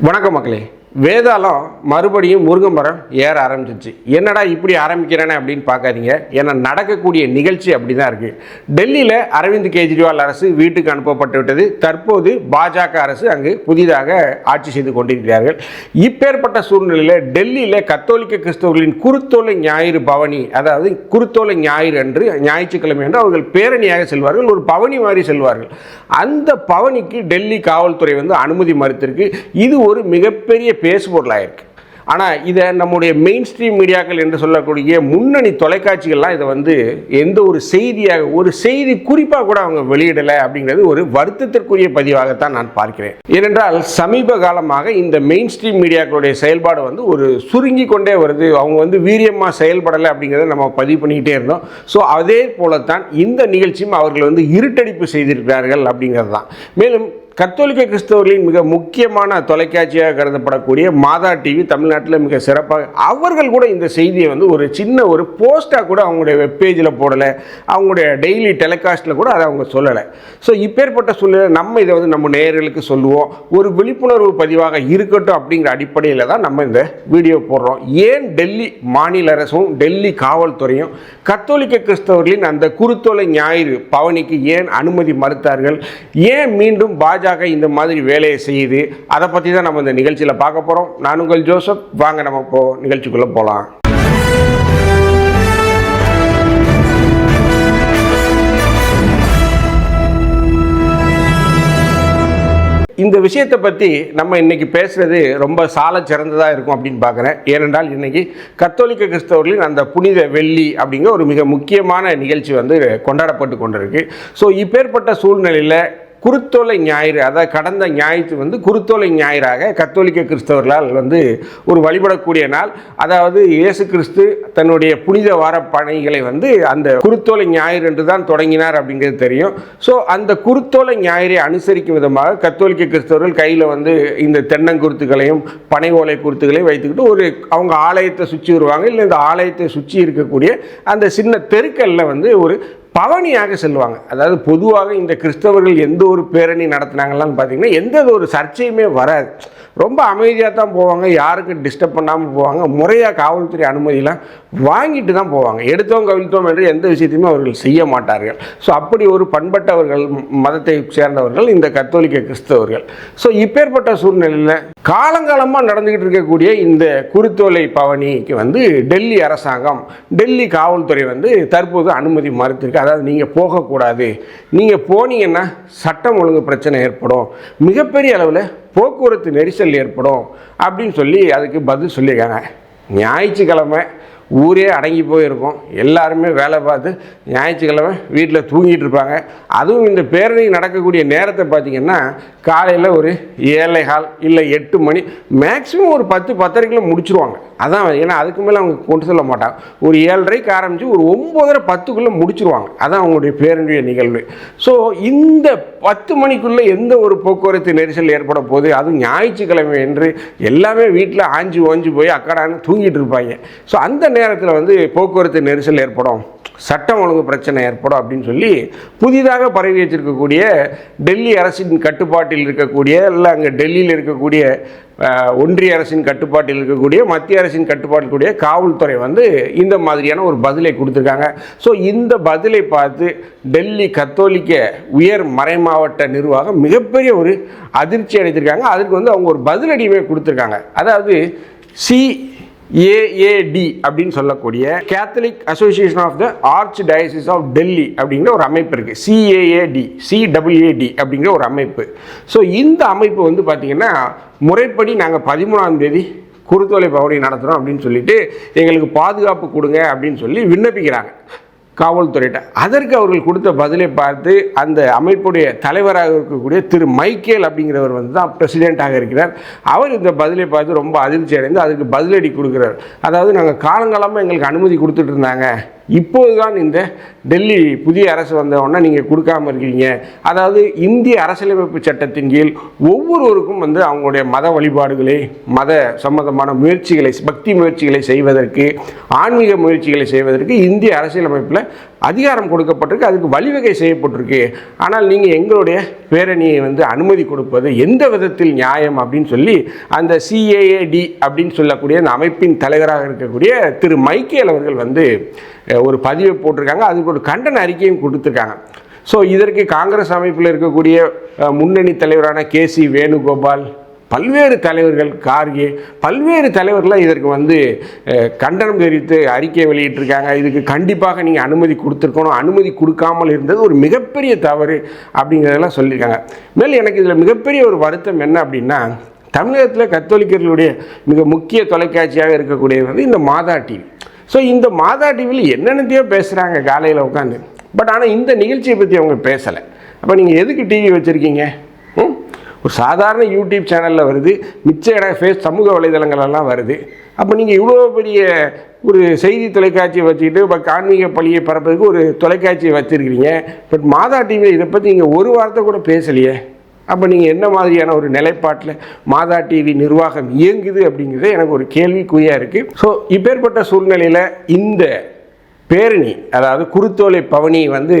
வணக்கம் மக்களே. வேதாளம் மறுபடியும் முருங்கை மரம் ஏற ஆரம்பிச்சிச்சு. என்னடா இப்படி ஆரம்பிக்கிறேனே அப்படின்னு பார்க்காதீங்க. ஏன்னா நடக்கக்கூடிய நிகழ்ச்சி அப்படி தான் இருக்குது டெல்லியில் அரவிந்த் கெஜ்ரிவால் அரசு வீட்டுக்கு அனுப்பப்பட்டு விட்டது தற்போது பாஜக அரசு அங்கு புதிதாக ஆட்சி செய்து கொண்டிருக்கிறார்கள். இப்பேற்பட்ட சூழ்நிலையில் டெல்லியில் கத்தோலிக்க கிறிஸ்தவர்களின் குருத்தோலை ஞாயிறு பவனி அதாவது குருத்தோலை ஞாயிறு அன்று ஞாயிற்றுக்கிழமை என்று அவர்கள் பேரணியாக செல்வார்கள். ஒரு பவனி மாதிரி செல்வார்கள். அந்த பவனிக்கு டெல்லி காவல்துறை வந்து அனுமதி மறுத்திருக்கு. இது ஒரு மிகப்பெரிய பேசுபொருளாக இருக்குது ஆனால் இதை நம்முடைய மெயின் ஸ்ட்ரீம் மீடியாக்கள் என்று சொல்லக்கூடிய முன்னணி தொலைக்காட்சிகள்லாம் இதை வந்து எந்த ஒரு செய்தியாக ஒரு செய்தி குறிப்பாக கூட அவங்க வெளியிடலை அப்படிங்கிறது ஒரு வருத்தத்திற்குரிய பதிவாகத்தான் நான் பார்க்கிறேன். ஏனென்றால் சமீப காலமாக இந்த மெயின் ஸ்ட்ரீம் மீடியாக்களுடைய செயல்பாடு வந்து ஒரு சுருங்கி கொண்டே வருது. அவங்க வந்து வீரியமாக செயல்படலை அப்படிங்கிறத நம்ம பதிவு பண்ணிக்கிட்டே இருந்தோம். ஸோ அதே போலத்தான் இந்த நிகழ்ச்சியும் அவர்கள் வந்து இருட்டடிப்பு செய்திருக்கிறார்கள் அப்படிங்கிறது தான். மேலும் கத்தோலிக்க கிறிஸ்தவர்களின் மிக முக்கியமான தொலைக்காட்சியாக கருதப்படக்கூடிய மாதா டிவி தமிழ்நாட்டில் மிக சிறப்பாக அவர்கள் கூட இந்த செய்தியை வந்து ஒரு சின்ன ஒரு போஸ்ட்டாக கூட அவங்களுடைய வெப்பேஜில் போடலை. அவங்களுடைய டெய்லி டெலிகாஸ்ட்டில் கூட அதை அவங்க சொல்லலை. ஸோ இப்பேற்பட்ட சூழ்நிலை நம்ம இதை வந்து நம்ம நேயர்களுக்கு சொல்லுவோம். ஒரு விழிப்புணர்வு பதிவாக இருக்கட்டும் அப்படிங்கிற அடிப்படையில் தான் நம்ம இந்த வீடியோ போடுறோம். ஏன் டெல்லி மாநில அரசும் டெல்லி காவல்துறையும் கத்தோலிக்க கிறிஸ்தவர்களின் அந்த குருத்தோலை ஞாயிறு பவனிக்கு ஏன் அனுமதி மறுத்தார்கள்? ஏன் மீண்டும் பாஜக இந்த மாதிரி வேலையை செய்யுது? அதை பற்றி தான் நம்ம இந்த நிகழ்ச்சியில் பார்க்க போகிறோம் நான் உங்கள் ஜோசப். வாங்க நம்ம இப்போ நிகழ்ச்சிக்குள்ளே போகலாம் இந்த விஷயத்தை பற்றி நம்ம இன்னைக்கு பேசுறது ரொம்ப சால சிறந்ததாக இருக்கும் அப்படின்னு பார்க்குறேன். ஏனென்றால் இன்னைக்கு கத்தோலிக்க கிறிஸ்தவர்களின் அந்த புனித வெள்ளி அப்படிங்கிற ஒரு மிக முக்கியமான நிகழ்ச்சி வந்து கொண்டாடப்பட்டு கொண்டிருக்கு. ஸோ இப்பேற்பட்ட சூழ்நிலையில் குருத்தோலை ஞாயிறு அதாவது கடந்த ஞாயிற்று வந்து குருத்தோலை ஞாயிறாக கத்தோலிக்க கிறிஸ்தவர்களால் வந்து ஒரு வழிபடக்கூடிய நாள். அதாவது இயேசு கிறிஸ்து தன்னுடைய புனித வார பணிகளை வந்து அந்த குருத்தோலை ஞாயிறு என்று தான் தொடங்கினார் அப்படிங்கிறது தெரியும். ஸோ அந்த குருத்தோலை ஞாயிறை அனுசரிக்கும் விதமாக கத்தோலிக்க கிறிஸ்தவர்கள் கையில் வந்து இந்த தென்னங்குருத்துகளையும் பனை ஓலை குருத்துகளையும் வைத்துக்கிட்டு ஒரு அவங்க ஆலயத்தை சுற்றி வருவாங்க. இல்லை இந்த ஆலயத்தை சுற்றி இருக்கக்கூடிய அந்த சின்ன தெருக்கல்ல வந்து ஒரு பவனியாக செல்வாங்க. அதாவது பொதுவாக இந்த கிறிஸ்தவர்கள் எந்த ஒரு பேரணி நடத்துனாங்களான்னு பார்த்தீங்கன்னா எந்த ஒரு சர்ச்சையுமே வராது. ரொம்ப அமைதியாக தான் போவாங்க. யாருக்கும் டிஸ்டர்ப் பண்ணாமல் போவாங்க. முறையாக காவல்துறை அனுமதியெலாம் வாங்கிட்டு தான் போவாங்க. எடுத்தோம் கவிழ்த்தோம் என்று எந்த விஷயத்தையுமே அவர்கள் செய்ய மாட்டார்கள். ஸோ அப்படி ஒரு பண்பட்டவர்கள் மதத்தை சேர்ந்தவர்கள் இந்த கத்தோலிக்க கிறிஸ்தவர்கள். ஸோ இப்பேற்பட்ட சூழ்நிலையில் காலங்காலமாக நடந்துக்கிட்டு இருக்கக்கூடிய இந்த குருத்தோலை பவனிக்கு வந்து டெல்லி அரசாங்கம் டெல்லி காவல்துறை வந்து தற்போது அனுமதி மறுத்திருக்கு. அதாவது நீங்கள் போகக்கூடாது. நீங்கள் போனீங்கன்னா சட்டம் ஒழுங்கு பிரச்சனை ஏற்படும். மிகப்பெரிய அளவில் போக்குவரத்து நெரிசல் ஏற்படும் அப்படின்னு சொல்லி அதுக்கு பதில் சொல்லியிருக்காங்க. ஞாயிற்றுக்கிழமை ஊரே அடங்கி போயிருக்கும். எல்லாருமே வேலை பார்த்து ஞாயிற்றுக்கிழமை வீட்டில் தூங்கிட்டு இருப்பாங்க. அதுவும் இந்த பேரணி நடக்கக்கூடிய நேரத்தை பார்த்திங்கன்னா காலையில் ஒரு ஏழை கால் இல்லை எட்டு மணி மேக்ஸிமம் ஒரு பத்து பத்தரைக்குள்ள முடிச்சிருவாங்க. அதான் ஏன்னா அதுக்கு மேலே அவங்க கொண்டு சொல்ல மாட்டாங்க. ஒரு ஏழரைக்கு ஆரம்பித்து ஒரு ஒம்போதரை பத்துக்குள்ளே முடிச்சிருவாங்க. அதான் அவங்களுடைய பேரணிய நிகழ்வு. ஸோ இந்த பத்து மணிக்குள்ளே எந்த ஒரு போக்குவரத்து நெரிசல் ஏற்பட போகுது? அதுவும் ஞாயிற்றுக்கிழமை என்று எல்லாமே வீட்டில் ஆஞ்சு ஓஞ்சு போய் அக்கடான்னு தூங்கிட்டு இருப்பாங்க. ஸோ அந்த நேரத்தில் வந்து போக்குவரத்து நெரிசல் ஏற்படும் சட்டம் ஒழுங்கு பிரச்சனை ஏற்படும் அப்படின்னு சொல்லி புதிதாக பரவி வச்சிருக்கக்கூடிய டெல்லி அரசின் கட்டுப்பாட்டில் இருக்கக்கூடிய இல்லை அங்கே டெல்லியில் இருக்கக்கூடிய ஒன்றிய அரசின் கட்டுப்பாட்டில் இருக்கக்கூடிய மத்திய அரசின் கட்டுப்பாட்டில் கூடிய காவல்துறை வந்து இந்த மாதிரியான ஒரு பதிலை கொடுத்துருக்காங்க. ஸோ இந்த பதிலை பார்த்து டெல்லி கத்தோலிக்க உயர் மறைமாவட்ட நிர்வாகம் மிகப்பெரிய ஒரு அதிர்ச்சி அடைந்திருக்காங்க அதுக்கு வந்து அவங்க ஒரு பதிலடியுமே கொடுத்துருக்காங்க. அதாவது சி ஏஏடி அப்படின்னு சொல்லக்கூடிய Catholic association of the archdiocese of Delhi அப்படிங்கிற ஒரு அமைப்பு இருக்குது சிஏஏடி சிடபிள்யூஏடி அப்படிங்கிற ஒரு அமைப்பு. ஸோ இந்த அமைப்பு வந்து பார்த்திங்கன்னா முறைப்படி நாங்கள் பதிமூணாம் தேதி குறுத்தோலை பவனி நடத்துகிறோம் அப்படின்னு சொல்லிட்டு எங்களுக்கு பாதுகாப்பு கொடுங்க அப்படின்னு சொல்லி விண்ணப்பிக்கிறாங்க. காவல்துறையிட்ட. அதற்கு அவர்கள் கொடுத்த பதிலை பார்த்து அந்த அமைப்புடைய தலைவராக இருக்கக்கூடிய திரு மைக்கேல் அப்படிங்கிறவர் வந்து தான் பிரசிடெண்ட்டாக இருக்கிறார். அவர் இந்த பதிலை பார்த்து ரொம்ப அதிர்ச்சி அடைந்து அதுக்கு பதிலடி கொடுக்குறார். அதாவது நாங்கள் காலங்காலமாக எங்களுக்கு அனுமதி கொடுத்துட்டு இருந்தாங்க. இப்போதுதான் இந்த டெல்லி புதிய அரசு வந்த நீங்கள் கொடுக்காம இருக்கீங்க. அதாவது இந்திய அரசியலமைப்பு சட்டத்தின் கீழ் ஒவ்வொருவருக்கும் வந்து அவங்களுடைய மத வழிபாடுகளை மத சம்பந்தமான முயற்சிகளை பக்தி முயற்சிகளை செய்வதற்கு ஆன்மீக முயற்சிகளை செய்வதற்கு இந்திய அரசியலமைப்பில் அதிகாரம் கொடுக்கப்பட்டிருக்கு அதுக்கு வழிவகை செய்யப்பட்டிருக்கு. ஆனால் நீங்கள் எங்களுடைய பேரணியை வந்து அனுமதி கொடுப்பது எந்த விதத்தில் நியாயம் அப்படின்னு சொல்லி அந்த சிஏஏடி அப்படின்னு சொல்லக்கூடிய அந்த அமைப்பின் தலைவராக இருக்கக்கூடிய திரு மைக்கேல் அவர்கள் வந்து ஒரு பதிவை போட்டிருக்காங்க. அதுக்கு ஒரு கண்டன அறிக்கையும் கொடுத்துருக்காங்க. ஸோ இதற்கு காங்கிரஸ் அமைப்பில் இருக்கக்கூடிய முன்னணி தலைவரான கே சி வேணுகோபால் பல்வேறு தலைவர்கள் கார்கே பல்வேறு தலைவர்கள்லாம் இதற்கு வந்து கண்டனம் தெரிவித்து அறிக்கை வெளியிட்டிருக்காங்க. இதுக்கு கண்டிப்பாக நீங்கள் அனுமதி கொடுத்துருக்கணும். அனுமதி கொடுக்காமல் இருந்தது ஒரு மிகப்பெரிய தவறு அப்படிங்கிறதெல்லாம் சொல்லியிருக்காங்க. மேலும் எனக்கு இதில் மிகப்பெரிய ஒரு வருத்தம் என்ன அப்படின்னா தமிழகத்தில் கத்தோலிக்கர்களுடைய மிக முக்கிய தொலைக்காட்சியாக இருக்கக்கூடியது வந்து இந்த மாதா டிவி. ஸோ இந்த மாதா டிவியில் என்னென்னத்தையோ பேசுகிறாங்க காலையில் உட்காந்து பட் ஆனால் இந்த நிகழ்ச்சியை பற்றி அவங்க பேசலை. அப்போ நீங்கள் எதுக்கு டிவி வச்சுருக்கீங்க? ஒரு சாதாரண யூடியூப் சேனலில் வருது மிச்ச இடம் ஃபேஸ் சமூக வலைதளங்களெல்லாம் வருது. அப்போ நீங்கள் இவ்வளோ பெரிய ஒரு செய்தி தொலைக்காட்சியை வச்சுக்கிட்டு இப்போ கான்மீக பள்ளியை பரப்புறதுக்கு ஒரு தொலைக்காட்சியை வச்சுருக்கிறீங்க. பட் மாதா டிவியில் இதை பற்றி நீங்கள் ஒரு வார்த்தை கூட பேசலையே. அப்போ நீங்கள் என்ன மாதிரியான ஒரு நிலைப்பாட்டில் மாதா டிவி நிர்வாகம் இயங்குது அப்படிங்கிறது எனக்கு ஒரு கேள்விக்குறியாக இருக்குது ஸோ இப்பேற்பட்ட சூழ்நிலையில் இந்த பேரணி அதாவது குருத்தோலை பவனி வந்து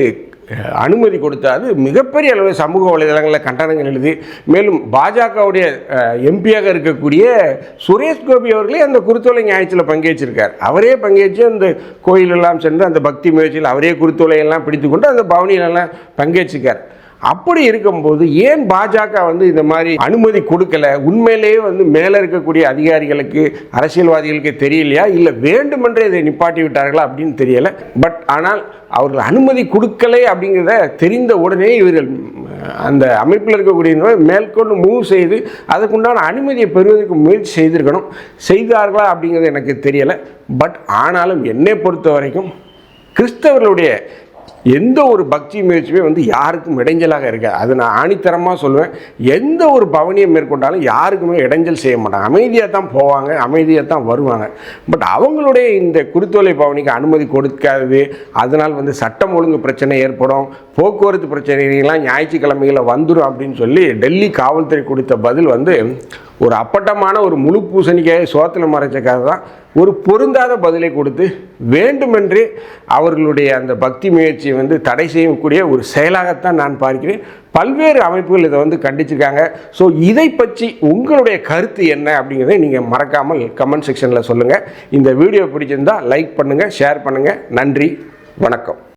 அனுமதி கொடுத்தாது மிகப்பெரிய அளவு சமூக வலைதளங்களில் கண்டனங்கள் எழுதி மேலும் பாஜகவுடைய எம்பியாக இருக்கக்கூடிய சுரேஷ் கோபி அவர்களே அந்த குருத்தோலை ஞாயிற்றில் பங்கேற்றிருக்கார். அவரே பங்கேற்று அந்த கோயிலெல்லாம் சென்று அந்த பக்தி முயற்சியில் அவரே குருத்தோலையெல்லாம் பிடித்துக்கொண்டு அந்த பவனியிலெல்லாம் பங்கேற்றிருக்கார். அப்படி இருக்கும்போது ஏன் பாஜக வந்து இந்த மாதிரி அனுமதி கொடுக்கல? உண்மையிலேயே வந்து மேலே இருக்கக்கூடிய அதிகாரிகளுக்கு அரசியல்வாதிகளுக்கு தெரியலையா? இல்லை வேண்டுமென்றே இதை நிப்பாட்டி விட்டார்களா அப்படின்னு தெரியலை. பட் ஆனால் அவர்கள் அனுமதி கொடுக்கலை அப்படிங்கிறத தெரிந்த உடனே இவர்கள் அந்த அமைப்பில் இருக்கக்கூடிய மேற்கொண்டு மூவ் செய்து அதுக்குண்டான அனுமதியை பெறுவதற்கு முயற்சி செய்திருக்கணும். செய்தார்களா அப்படிங்கிறது எனக்கு தெரியலை. பட் ஆனாலும் என்னை பொறுத்த வரைக்கும் கிறிஸ்தவர்களுடைய எந்த ஒரு பக்தி முயற்சியுமே வந்து யாருக்கும் இடைஞ்சலாக இருக்காது. அது நான் ஆணித்தரமாக சொல்லுவேன். எந்த ஒரு பவனியை மேற்கொண்டாலும் யாருக்குமே இடைஞ்சல் செய்ய மாட்டாங்க. அமைதியாக தான் போவாங்க அமைதியாக தான் வருவாங்க. பட் அவங்களுடைய இந்த குருத்தோலை பவனிக்கு அனுமதி கொடுக்காது அதனால் வந்து சட்டம் ஒழுங்கு பிரச்சனை ஏற்படும் போக்குவரத்து பிரச்சனைகள்லாம் ஞாயிற்றுக்கிழமைகளில் வந்துடும் அப்படின்னு சொல்லி டெல்லி காவல்துறை கொடுத்த பதில் வந்து ஒரு அப்பட்டமான ஒரு முழு பூசணிக்காயை சோத்தில் மறைச்சக்காக தான் ஒரு பொருந்தாத பதிலை கொடுத்து வேண்டுமென்றே அவர்களுடைய அந்த பக்தி முயற்சியை வந்து தடை செய்யக்கூடிய ஒரு செயலாகத்தான் நான் பார்க்கிறேன். பல்வேறு அமைப்புகள் இதை வந்து கண்டிச்சிருக்காங்க. ஸோ இதை பற்றி உங்களுடைய கருத்து என்ன அப்படிங்கிறத நீங்கள் மறக்காமல் கமெண்ட் செக்ஷனில் சொல்லுங்கள் இந்த வீடியோ பிடிச்சிருந்தால் லைக் பண்ணுங்கள் ஷேர் பண்ணுங்கள் நன்றி வணக்கம்.